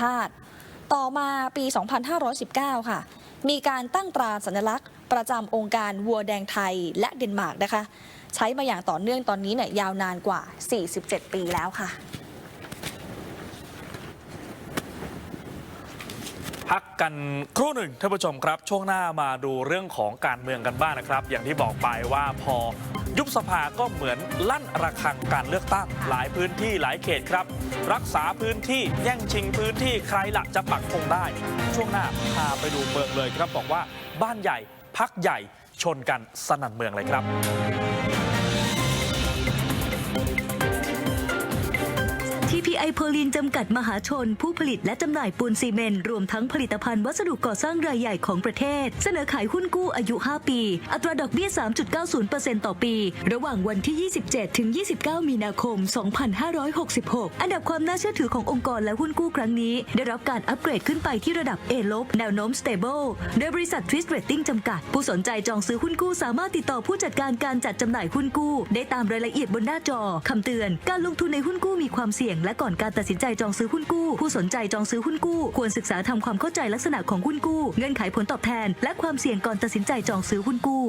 ชาติ ต่อมาปี 2519 ค่ะ มีการตั้งตราสัญลักษณ์ ประจำองค์การวัวแดงไทยและเดนมาร์กนะคะ ใช้มาอย่างต่อเนื่องตอนนี้เนี่ยยาวนานกว่า 47 ปีแล้วค่ะพักกันครู่หนึ่งท่านผู้ชมครับ ช่วงหน้ามาดูเรื่องของการเมืองกันบ้างนะครับ อย่างที่บอกไปว่าพอ ยุบสภาก็เหมือนลั่นระฆังการเลือกตั้ง หลายพื้นที่หลายเขตครับ รักษาพื้นที่แย่งชิงพื้นที่ใครละจะปักธงได้ ช่วงหน้าพาไปดูเมืองเลยครับบอกว่าบ้านใหญ่พักใหญ่ชนกันสนั่นเมืองเลยครับ TPI เพอร์ลินจำกัดมหาชน ผู้ผลิตและจำหน่ายปูนซีเมนต์รวมทั้งผลิตภัณฑ์วัสดุก่อสร้างรายใหญ่ของประเทศ เสนอขายหุ้นกู้อายุ 5 ปี อัตราดอกเบี้ย 3.90%ต่อปี ระหว่างวันที่ 27 ถึง 29 มีนาคม 2566 อันดับความน่าเชื่อถือขององค์กรและหุ้นกู้ครั้งนี้ ได้รับการอัปเกรดขึ้นไปที่ระดับ A ลบแนวโน้ม stable โดยบริษัท Twist Rating จำกัด ผู้สนใจจองซื้อหุ้นกู้สามารถติดต่อผู้จัดการการจัดจำหน่ายหุ้นกู้ ได้ตามรายละเอียดบนหน้าจอคำเตือน การลงทุนในหุ้นกู้มีความเสี่ยงและก่อนการตัดสินใจจองซื้อหุ้นกู้ ผู้สนใจจองซื้อหุ้นกู้ ควรศึกษาทำความเข้าใจลักษณะของหุ้นกู้ เงื่อนไขผลตอบแทน และความเสี่ยงก่อนตัดสินใจจองซื้อหุ้นกู้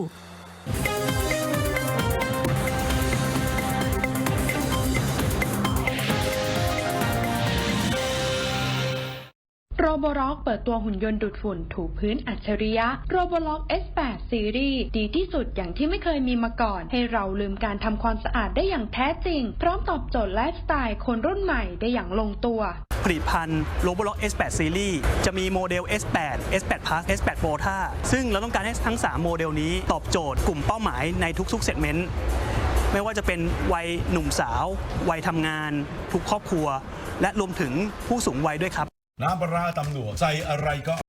โรบล็อกเปิดตัวหุ่นยนต์ดูดฝุ่นถูพื้นอัจฉริยะโรบล็อก S8 ซีรีส์ดีที่สุดอย่างที่ไม่เคยมีมาก่อน ให้เราลืมการทำความสะอาดได้อย่างแท้จริง พร้อมตอบโจทย์ไลฟ์สไตล์คนรุ่นใหม่ได้อย่างลงตัว ผลิตภัณฑ์ Roborock S8 Series จะมีโมเดล S8 S8 Plus S8 Pro ท่าซึ่งเราต้องการให้ทั้ง 3 โมเดลนี้ตอบโจทย์กลุ่มเป้าหมายในทุกๆเซกเมนต์ไม่ว่าจะเป็นวัยหนุ่มสาว วัยทำงาน ทุกครอบครัว และรวมถึงผู้สูงวัยด้วยครับ น้ำปลาร้าตำหนัวใส่อะไรก็